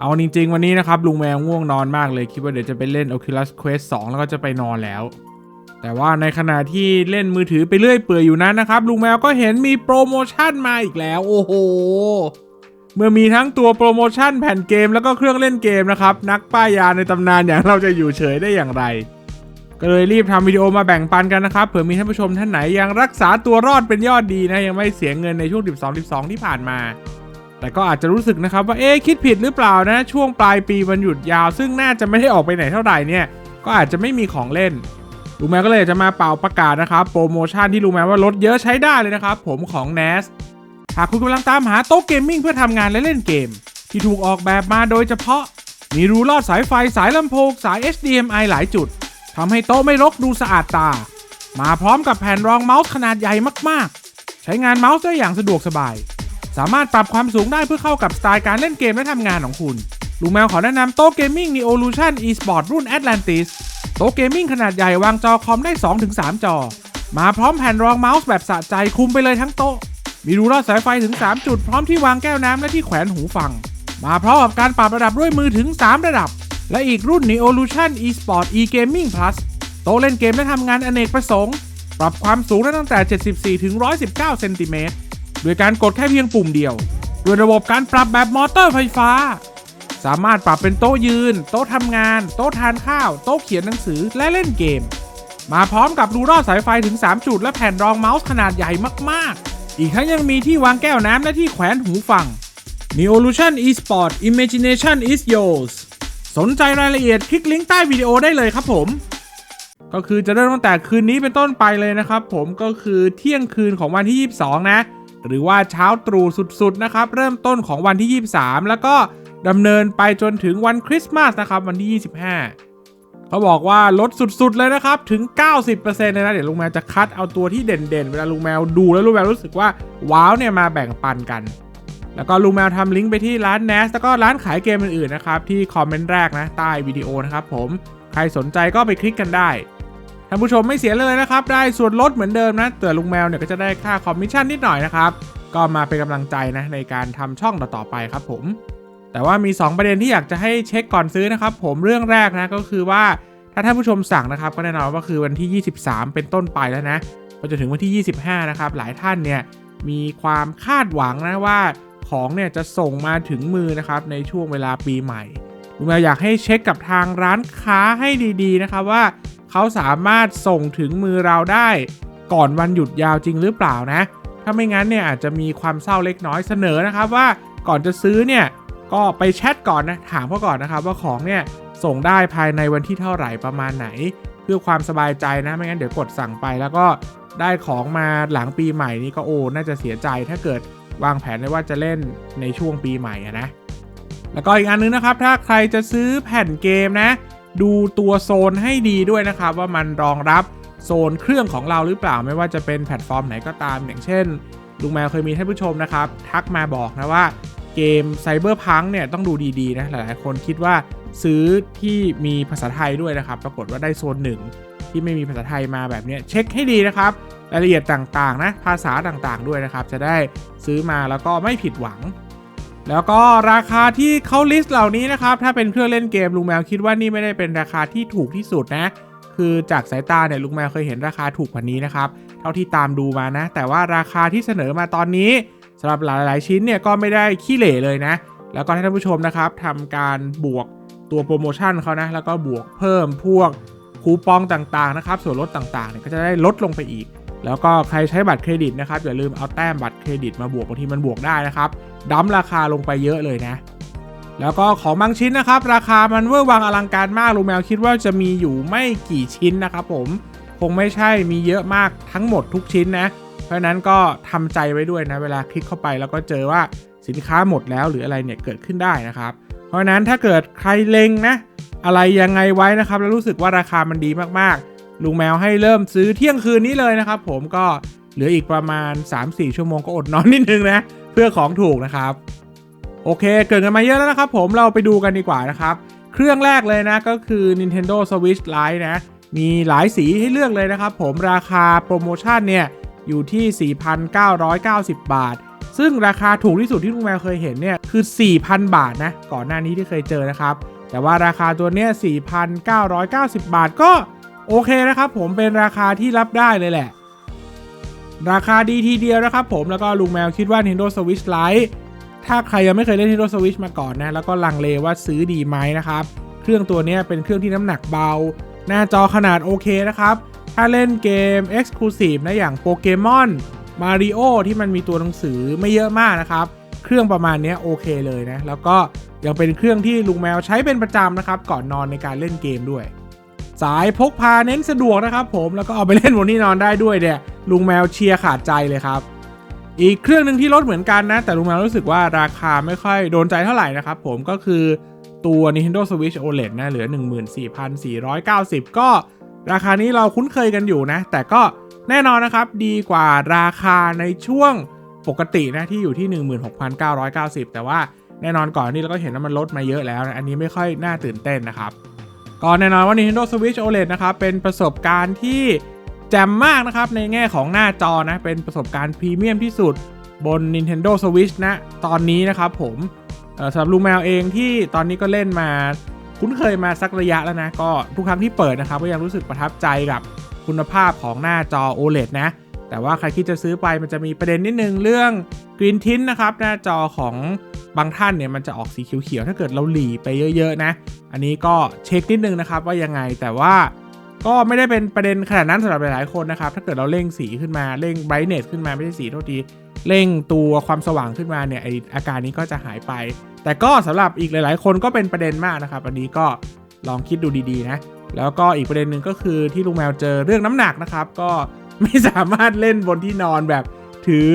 เอาจริงๆวันนี้นะครับ ลุงแมวง่วงนอนมากเลย คิดว่าเดี๋ยวจะไปเล่น Oculus Quest 2 แล้วก็จะไปนอนแล้ว แต่ว่าในขณะที่เล่นมือถือไปเรื่อยเปื่อยอยู่นั้นนะครับ ลุงแมวก็เห็นมีโปรโมชั่นมาอีกแล้ว โอ้โห เมื่อมีทั้งตัวโปรโมชั่นแผ่นเกมแล้วก็เครื่องเล่นเกมนะครับ นักป้ายยาในตำนานอย่างเราจะอยู่เฉยได้อย่างไร ก็เลยรีบทำวิดีโอมาแบ่งปันกันนะครับเผื่อมีท่านผู้ชมท่านไหนยังรักษาตัวรอดเป็นยอดดีนะยังไม่เสียเงินในช่วง 12 12 ที่ผ่านมา แต่ก็อาจจะรู้สึกนะครับว่าเอ๊คิดผิดหรือเปล่านะ ช่วงปลายปีวันหยุดยาว ซึ่งน่าจะไม่ได้ออกไปไหนเท่าไหร่เนี่ย ก็อาจจะไม่มีของเล่นลุงแมวก็เลยจะมาเป่าประกาศนะครับ โปรโมชั่นที่ลุงแมวว่าลดเยอะใช้ได้เลยนะครับ ผมของ NAS หากคุณกำลังตามหาโต๊ะเกมมิ่งเพื่อทำงานและเล่นเกม ที่ถูกออกแบบมาโดยเฉพาะ มีรูลอดสายไฟสายลำโพงสาย HDMI หลายจุดทำให้โต๊ะไม่รกดูสะอาดตา มาพร้อมกับแผ่นรองเมาส์ขนาดใหญ่มากๆ ใช้งานเมาส์ได้อย่างสะดวกสบาย สามารถปรับความสูงได้เพื่อเข้ากับสไตล์การเล่นเกมและทำงานของคุณลุงแมวขอแนะนำโต๊ะเกมมิ่ง Neolution eSport รุ่น Atlantis โต๊ะเกมมิ่งขนาดใหญ่วางจอคอมได้ 2-3 จอ มาพร้อมแผ่นรองเมาส์แบบสะใจคุมไปเลยทั้งโต๊ะ มีรูลอดสายไฟถึง 3 จุด พร้อมที่วางแก้วน้ำและที่แขวนหูฟัง มาพร้อมกับการปรับระดับด้วยมือถึง 3 ระดับ และอีกรุ่น Neolution eSport eGaming Plus โต๊ะเล่นเกมและทำงานอเนกประสงค์ ปรับความสูงได้ตั้งแต่ 74ถึง119เซนติเมตร โดยการกดแค่เพียงปุ่มเดียวด้วยระบบการปรับแบบมอเตอร์ไฟฟ้า สามารถปรับเป็นโต๊ะยืน โต๊ะทำงาน โต๊ะทานข้าว โต๊ะเขียนหนังสือและเล่นเกม มาพร้อมกับรูรอดสายไฟถึง 3 จุด และแผ่นรองเมาส์ขนาดใหญ่มากๆ อีกทั้งยังมีที่วางแก้วน้ำและที่แขวนหูฟัง Neolution eSport Imagination is yours สนใจรายละเอียดคลิกลิงก์ใต้วิดีโอได้เลยครับผม ก็คือจะเริ่มตั้งแต่คืนนี้เป็นต้นไปเลยนะครับผมก็คือเที่ยงคืนของวันที่ 22 นะ หรือว่าเช้าตรู่สุดๆนะครับ เริ่มต้นของวันที่ 23 แล้วก็ดำเนินไปจนถึงวันคริสต์มาสนะครับวันที่ 25 เขาบอกว่าลดสุดๆเลยนะครับ ถึง 90%เลยนะเดี๋ยวลุงแมวจะคัดเอาตัวที่เด่นๆ เวลาลุงแมวดูแล้วลุงแมวรู้สึกว่าว้าวเนี่ยมาแบ่งปันกัน แล้วก็ลุงแมวทำลิงก์ไปที่ร้าน NAS แล้วก็ร้านขายเกมอื่นๆนะครับที่คอมเมนต์แรกนะใต้วิดีโอนะครับผมใครสนใจก็ไปคลิกกันได้ ท่านผู้ชมไม่เสียเลยนะครับ ได้ส่วนลดเหมือนเดิมนะแต่ลุงแมวเนี่ยก็จะได้ค่าคอมมิชชั่นนิดหน่อยนะครับก็มาเป็นกำลังใจนะในการทำช่องต่อๆไปครับผม แต่ว่ามี 2 ประเด็นที่อยากจะให้เช็คก่อนซื้อนะครับ ผมเรื่องแรกนะก็คือว่าถ้าท่านผู้ชมสั่งนะครับก็แน่นอนว่าคือวันที่ 23 เป็นต้นไปแล้วนะพอจะถึงวันที่ 25 นะครับ หลายท่านเนี่ยมีความคาดหวังนะว่าของเนี่ยจะส่งมาถึงมือนะครับในช่วงเวลาปีใหม่ลุงแมวอยากให้เช็คกับทางร้านค้าให้ดีๆนะครับว่า เขาสามารถส่งถึงมือเราได้ก่อนวันหยุดยาวจริงหรือเปล่านะ ถ้าไม่งั้นเนี่ยอาจจะมีความเศร้าเล็กน้อยเสนอนะครับว่าก่อนจะซื้อเนี่ยก็ไปแชทก่อนนะถามเขาก่อนนะครับว่าของเนี่ยส่งได้ภายในวันที่เท่าไหร่ประมาณไหน เพื่อความสบายใจนะไม่งั้นเดี๋ยวกดสั่งไป แล้วก็ได้ของมาหลังปีใหม่นี่ก็โอ้น่าจะเสียใจถ้าเกิดวางแผนไว้ว่าจะเล่นในช่วงปีใหม่นะแล้วก็อีกอันนึงนะครับ ถ้าใครจะซื้อแผ่นเกมนะ ดูตัวโซนให้ดีด้วยนะครับว่ามันรองรับโซนเครื่องของเราหรือเปล่าไม่ว่าจะเป็นแพลตฟอร์มไหนก็ตาม อย่างเช่นลุงแมวเคยมีท่านผู้ชมนะครับ ทักมาบอกนะว่าเกมไซเบอร์พังเนี่ยต้องดูดีๆนะหลายๆ คนคิดว่าซื้อที่มีภาษาไทยด้วยนะครับ ปรากฏว่าได้โซนหนึ่งที่ไม่มีภาษาไทยมาแบบเนี้ยเช็คให้ดีนะครับรายละเอียดต่างๆนะภาษาต่างๆด้วยนะครับ จะได้ซื้อมาแล้วก็ไม่ผิดหวัง แล้วก็ราคาที่เขาลิสต์เหล่านี้นะครับ ถ้าเป็นเครื่องเล่นเกมลุงแมวคิดว่านี่ไม่ได้เป็นราคาที่ถูกที่สุดนะ คือจากสายตาเนี่ยลุงแมวเคยเห็นราคาถูกกว่านี้นะครับ เท่าที่ตามดูมานะ แต่ว่าราคาที่เสนอมาตอนนี้สำหรับหลาย ๆ ชิ้นเนี่ยก็ไม่ได้ขี้เหร่เลยนะ แล้วก็ท่านผู้ชมนะครับทำการบวกตัวโปรโมชั่นเขานะ แล้วก็บวกเพิ่มพวกคูปองต่าง ๆ นะครับ ส่วนลดต่าง ๆ เนี่ยก็จะได้ลดลงไปอีก แล้วก็ใครใช้บัตรเครดิตนะครับอย่าลืมเอาแต้มบัตรเครดิตมาบวกบางทีมันบวกได้นะครับ ดั้มราคาลงไปเยอะเลยนะ แล้วก็ของบางชิ้นนะครับ ราคามันเวอร์วังอลังการมากลุงแมวคิดว่าจะมีอยู่ไม่กี่ชิ้นนะครับผมคงไม่ใช่มีเยอะมากทั้งหมดทุกชิ้นนะ เพราะนั้นก็ทำใจไว้ด้วยนะ เวลาคลิกเข้าไปแล้วก็เจอว่าสินค้าหมดแล้วหรืออะไรเนี่ยเกิดขึ้นได้นะครับ เพราะฉะนั้นถ้าเกิดใครเล็งนะ อะไรยังไงไว้นะครับ แล้วรู้สึกว่าราคามันดีมากๆลุงแมวให้เริ่มซื้อเที่ยงคืนนี้เลยนะครับ ผมก็เหลืออีกประมาณ 3-4 ชั่วโมงก็อดนอนนิดนึงนะ เพื่อของถูกนะครับ โอเค เกิดกันมาเยอะแล้วนะครับ ผมเราไปดูกันดีกว่านะครับ เครื่องแรกเลยนะก็คือ Nintendo Switch Lite นะ มีหลายสีให้เลือกเลยนะครับ ผมราคาโปรโมชั่นเนี่ยอยู่ที่ 4,990 บาท ซึ่งราคาถูกที่สุดที่ลุงแมวเคยเห็นเนี่ยคือ 4,000 บาทนะ ก่อนหน้านี้ที่เคยเจอนะครับ แต่ว่าราคาตัวเนี้ย4,990 บาทก็โอเคนะครับ ผมเป็นราคาที่รับได้เลยแหละ ราคาดีทีเดียวนะครับผมแล้วก็ลุงแมวคิดว่า Nintendo Switch Lite ถ้าใครยังไม่เคยเล่น Nintendo Switch มาก่อนนะ แล้วก็ลังเลว่าซื้อดีไหมนะครับ เครื่องตัวนี้เป็นเครื่องที่น้ำหนักเบา หน้าจอขนาดโอเคนะครับ ถ้าเล่นเกม Exclusive นะอย่างโปเกมอนมาริโอที่มันมีตัวหนังสือไม่เยอะมากนะครับ เครื่องประมาณนี้โอเคเลยนะ แล้วก็ยังเป็นเครื่องที่ลุงแมวใช้เป็นประจำนะครับ ก่อนนอนในการเล่นเกมด้วย สายพกพาเน้นสะดวกนะครับผมแล้วก็เอาไปเล่นบนที่นอนได้ด้วยเนี่ยลุงแมวเชียร์ขาดใจเลยครับ อีกเครื่องหนึ่งที่ลดเหมือนกันนะ แต่ลุงแมวรู้สึกว่าราคาไม่ค่อยโดนใจเท่าไหร่นะครับผมก็คือตัว Nintendo Switch OLED นะเหลือ 14,490 ก็ราคานี้เราคุ้นเคยกันอยู่นะ แต่ก็แน่นอนนะครับดีกว่าราคาในช่วงปกตินะที่อยู่ที่ 16,990 แต่ว่าแน่นอนก่อนนี้เราก็เห็นว่ามันลดมาเยอะแล้วนะอันนี้ไม่ค่อยน่าตื่นเต้นนะครับ ก็แน่นอนว่า Nintendo Switch OLED นะครับเป็นประสบการณ์ที่แจ่มมากนะครับในแง่ของหน้าจอนะเป็นประสบการณ์พรีเมียมที่สุดบน Nintendo Switch นะตอนนี้นะครับผมสำหรับลุงแมวเองที่ตอนนี้ก็เล่นมาคุ้นเคยมาสักระยะแล้วนะ ก็ทุกครั้งที่เปิดนะครับ ก็ยังรู้สึกประทับใจกับคุณภาพของหน้าจอ OLED นะ แต่ว่าใครคิดจะซื้อไปมันจะมีประเด็นนิดนึงเรื่อง Green Tint นะครับ หน้าจอของ บางท่านเนี่ยมันจะออกสีเขียวๆถ้าเกิดเราหลีไปเยอะๆนะ อันนี้ก็เช็คนิดนึงนะครับว่ายังไงแต่ว่าก็ไม่ได้เป็นประเด็นขนาดนั้นสำหรับหลายๆคนนะครับ ถ้าเกิดเราเร่งสีขึ้นมาเร่ง brightness ขึ้นมาไม่ใช่สีโทษทีเร่งตัวความสว่างขึ้นมาเนี่ยไออาการนี้ก็จะหายไป แต่ก็สำหรับอีกหลาย ๆ คนก็เป็นประเด็นมากนะครับ อันนี้ก็ลองคิดดูดีๆนะ แล้วก็อีกประเด็นหนึ่งก็คือที่ลุงแมวเจอเรื่องน้ำหนักนะครับ ก็ไม่สามารถเล่นบนที่นอนแบบถือ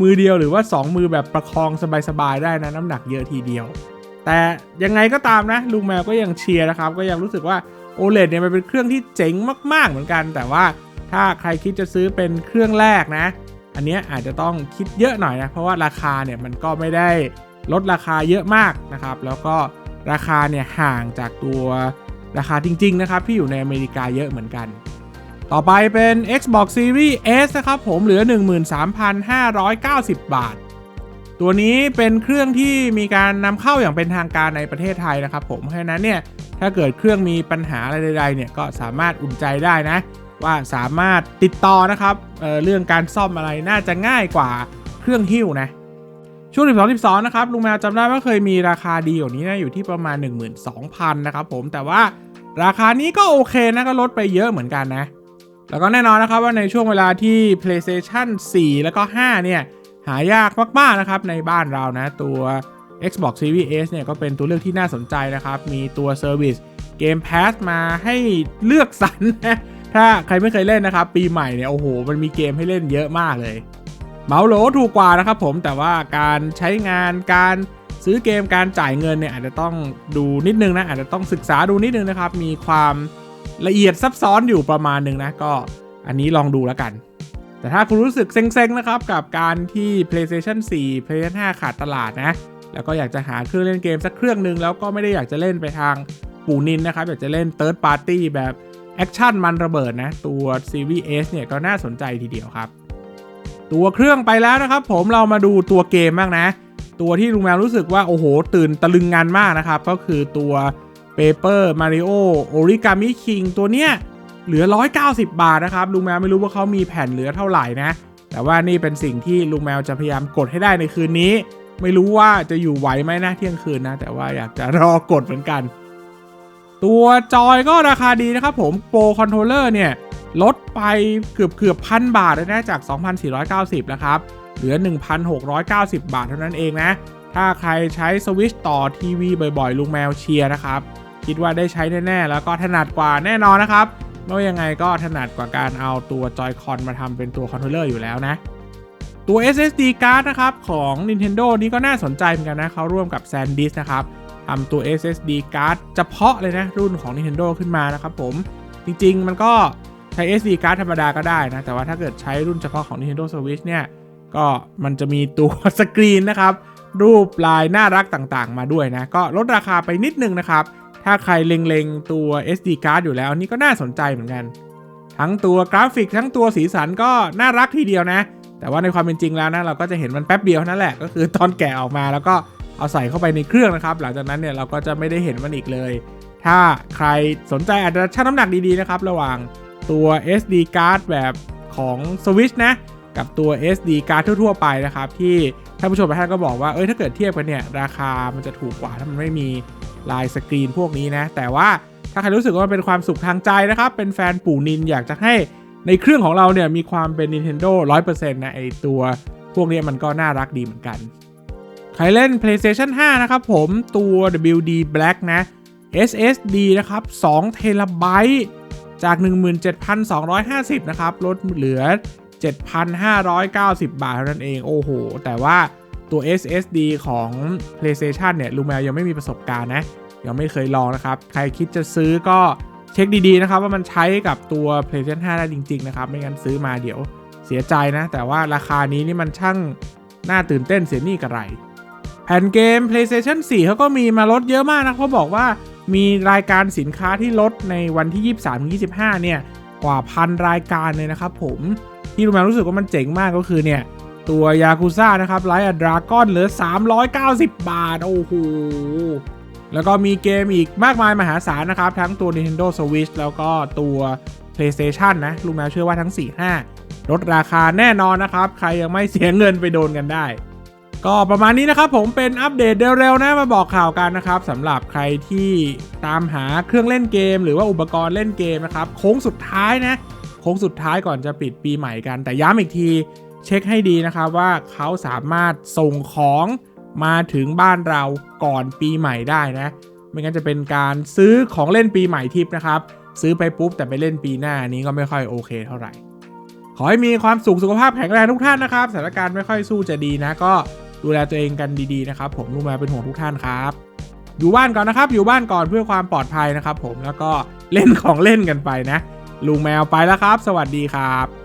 มือเดียวหรือว่า 2 มือแบบประคองสบายๆได้นะน้ำหนักเยอะทีเดียว แต่ยังไงก็ตามนะ ลุงแมวก็ยังเชียร์นะครับ ก็ยังรู้สึกว่า OLED เนี่ยมันเป็นเครื่องที่เจ๋งมากๆเหมือนกัน แต่ว่าถ้าใครคิดจะซื้อเป็นเครื่องแรกนะ อันเนี้ยอาจจะต้องคิดเยอะหน่อยนะ เพราะว่าราคาเนี่ยมันก็ไม่ได้ลดราคาเยอะมากนะครับ แล้วก็ราคาเนี่ยห่างจากตัวราคาจริง ๆ นะครับที่อยู่ในอเมริกาเยอะเหมือนกัน ต่อไปเป็น Xbox Series S นะครับผมเหลือ 13,590 บาท ตัวนี้เป็นเครื่องที่มีการนำเข้าอย่างเป็นทางการในประเทศไทยนะครับผมเพราะฉะนั้นเนี่ยถ้าเกิดเครื่องมีปัญหาอะไรใดๆเนี่ยก็สามารถอุ่นใจได้นะ ว่าสามารถติดต่อนะครับเเรื่องการซ่อมอะไรน่าจะง่ายกว่าเครื่องหิ้วนะช่วง 12 12 นะครับ ลุงแมวจำได้ว่าเคยมีราคาดีกว่านี้นะ อยู่ที่ประมาณ 12,000 นะครับผมแต่ว่าราคานี้ก็โอเคนะ ก็ลดไปเยอะเหมือนกันนะ แล้วก็แน่นอนนะครับว่าในช่วงเวลาที่ PlayStation 4 แล้วก็ 5 เนี่ย หายากมากๆนะครับในบ้านเรานะ ตัว Xbox Series S เนี่ยก็เป็นตัวเลือกที่น่าสนใจนะครับ มีตัว Service Game Pass มาให้เลือกสรรนะถ้าใครไม่เคยเล่นนะครับ ปีใหม่เนี่ยโอ้โห มันมีเกมให้เล่นเยอะมากเลยเมาส์โหลถูกกว่านะครับผมแต่ว่าการใช้งานการซื้อเกมการจ่ายเงินเนี่ยอาจจะต้องดูนิดนึงนะอาจจะต้องศึกษาดูนิดนึงนะครับ มีความ ละเอียดซับซ้อนอยู่ประมาณหนึ่งนะก็อันนี้ลองดูแล้วกัน แต่ถ้าคุณรู้สึกเซ็งๆนะครับกับการที่ PlayStation 4 PlayStation 5 ขาดตลาดนะ แล้วก็อยากจะหาเครื่องเล่นเกมสักเครื่องหนึ่งแล้วก็ไม่ได้อยากจะเล่นไปทางปู่นินนะครับ อยากจะเล่น Third Party แบบแอคชั่นมันระเบิดนะ ตัว Series S เนี่ยก็น่าสนใจทีเดียวครับ ตัวเครื่องไปแล้วนะครับ ผมเรามาดูตัวเกมบ้างนะ ตัวที่ลุงแมวรู้สึกว่าโอ้โหตื่นตะลึงงานมากนะครับ ก็คือตัว Paper Mario Origami King ตัวเนี้ยเหลือ 190 บาทนะครับ ลุงแมวไม่รู้ว่าเขามีแผ่นเหลือเท่าไหร่นะ แต่ว่านี่เป็นสิ่งที่ลุงแมวจะพยายามกดให้ได้ในคืนนี้ ไม่รู้ว่าจะอยู่ไหวไหมนะเที่ยงคืนนะ แต่ว่าอยากจะรอกดเหมือนกัน ตัวจอยก็ราคาดีนะครับผมโปรคอนโทรลเลอร์เนี่ย ลดไปเกือบเกือบพันบาทเลยนะจาก 2,490 นะครับ เหลือ 1,690 บาทเท่านั้นเองนะ ถ้าใครใช้สวิชต่อทีวีบ่อยๆ ลุงแมวเชียร์นะครับ คิดว่าได้ใช้แน่ๆ แล้วก็ถนัดกว่าแน่นอนนะครับไม่ว่ายังไงก็ถนัดกว่าการเอาตัวจอยคอนมาทำเป็นตัวคอนโทรลเลอร์อยู่แล้วนะ ตัว SSD card นะครับของ Nintendo นี่ก็น่าสนใจเหมือนกันนะเขาร่วมกับ SanDisk นะครับทำตัว SSD card เฉพาะเลยนะ รุ่นของ Nintendo ขึ้นมานะครับผม จริงๆ มันก็ใช้ SD card ธรรมดาก็ได้นะ แต่ว่าถ้าเกิดใช้รุ่นเฉพาะของ Nintendo Switch เนี่ย ก็มันจะมีตัวสกรีนนะครับ รูปลายน่ารักต่างๆ มาด้วยนะ ก็ลดราคาไปนิดนึงนะครับ ถ้าใครเล็งๆ ตัว SD card อยู่แล้วอันนี้ก็น่าสนใจเหมือนกัน ทั้งตัวกราฟิกทั้งตัวสีสันก็น่ารักทีเดียวนะ แต่ว่าในความเป็นจริงแล้วนะ เราก็จะเห็นมันแป๊บเดียวนั้นแหละ ก็คือตอนแกะออกมาแล้วก็เอาใส่เข้าไปในเครื่องนะครับ หลังจากนั้นเนี่ยเราก็จะไม่ได้เห็นมันอีกเลย ถ้าใครสนใจอาจจะชั่งน้ำหนักดีๆนะครับระหว่างตัว SD card แบบของ Switch นะ กับตัว SD card ทั่วๆ ไปนะครับที่ ท่านผู้ชมบางท่านก็บอกว่าเอ้ยถ้าเกิดเทียบกันเนี่ยราคามันจะถูกกว่าถ้ามันไม่มีลายสกรีนพวกนี้นะ แต่ว่าถ้าใครรู้สึกว่าเป็นความสุขทางใจนะครับ เป็นแฟนปู่นินอยากจะให้ในเครื่องของเราเนี่ยมีความเป็น Nintendo 100%นะไอตัวพวกนี้มันก็น่ารักดีเหมือนกัน ใครเล่น PlayStation 5 นะครับผมตัว WD Black นะ SSD นะครับ2เทราไบต์จาก 17,250 นะครับ ลดเหลือ 7,590 บาทเท่านั้นเอง โอ้โห แต่ว่าตัว SSD ของ PlayStation เนี่ยลูแมวยังไม่มีประสบการณ์นะ ยังไม่เคยลองนะครับ ใครคิดจะซื้อก็เช็คดีๆนะครับ ว่ามันใช้กับตัว PlayStation 5 ได้จริง ๆ นะครับ ไม่งั้นซื้อมาเดี๋ยวเสียใจนะ แต่ว่าราคานี้นี่มันช่างน่าตื่นเต้นเสียนี่กระไร แผ่นเกม PlayStation 4เขาก็มีมาลดเยอะมากนะเขาบอกว่ามีรายการสินค้าที่ลดในวันที่ 23-25 เนี่ยกว่าพันรายการเลยนะครับผม ที่รูมารู้สึกว่ามันเจ๋งมากก็คือเนี่ย ตัวยากุซ่านะครับไลท์ดราก้อนเหลือ 390 บาท โอ้โห แล้วก็มีเกมอีกมากมายมหาศาลนะครับ ทั้งตัว Nintendo Switch แล้วก็ตัว PlayStation นะลุงแมวเชื่อว่าทั้ง 4-5ลดราคาแน่นอนนะครับ ใครยังไม่เสียเงินไปโดนกันได้ ก็ประมาณนี้นะครับ ผมเป็นอัปเดตเร็วๆนะมาบอกข่าวกันนะครับสำหรับใครที่ตามหาเครื่องเล่นเกม หรือว่าอุปกรณ์เล่นเกมนะครับโค้งสุดท้ายนะ โค้งสุดท้ายก่อนจะปิดปีใหม่กัน แต่ย้ำอีกทีเช็คให้ดีนะครับว่าเขาสามารถส่งของมาถึงบ้านเราก่อนปีใหม่ได้นะ ไม่งั้นจะเป็นการซื้อของเล่นปีใหม่ทิปนะครับ ซื้อไปปุ๊บแต่ไปเล่นปีหน้านี้ก็ไม่ค่อยโอเคเท่าไหร่ ขอให้มีความสุขสุขภาพแข็งแรงทุกท่านนะครับสถานการณ์ไม่ค่อยสู้จะดีนะ ก็ดูแลตัวเองกันดีๆนะครับ ผมรู้มาเป็นห่วงทุกท่านครับ อยู่บ้านก่อนนะครับ อยู่บ้านก่อนเพื่อความปลอดภัยนะครับ ผมแล้วก็เล่นของเล่นกันไปนะ ลุงแมวไปแล้วครับ สวัสดีครับ